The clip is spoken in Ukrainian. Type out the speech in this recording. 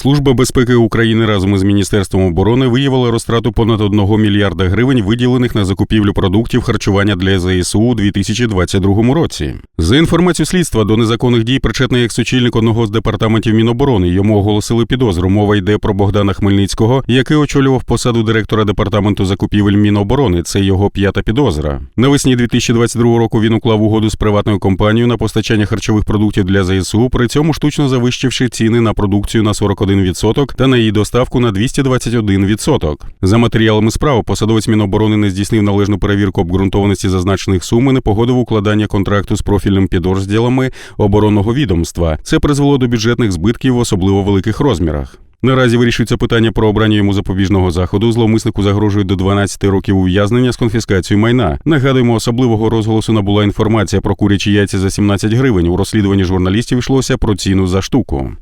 Служба безпеки України разом із Міністерством оборони виявила розтрату понад 1 мільярда гривень, виділених на закупівлю продуктів харчування для ЗСУ у 2022 році. За інформацією слідства до незаконних дій причетний екс-очільник одного з департаментів Міноборони. Йому оголосили підозру. Мова йде про Богдана Хмельницького, який очолював посаду директора департаменту закупівель Міноборони. Це його п'ята підозра. Навесні 2022 року він уклав угоду з приватною компанією на постачання харчових продуктів для ЗСУ, при цьому штучно завищивши ціни на продукцію на 41% та на її доставку на 221%. За матеріалами справи посадовець Міноборони не здійснив належну перевірку обґрунтованості зазначених сум і не погодив укладання контракту з профільним підрозділами оборонного відомства. Це призвело до бюджетних збитків в особливо великих розмірах. Наразі вирішується питання про обрання йому запобіжного заходу. Зловмиснику загрожує до 12 років ув'язнення з конфіскацією майна. Нагадуємо, особливого розголосу набула інформація про курячі яйця за 17 гривень. У розслідуванні журналістів йшлося про ціну за штуку.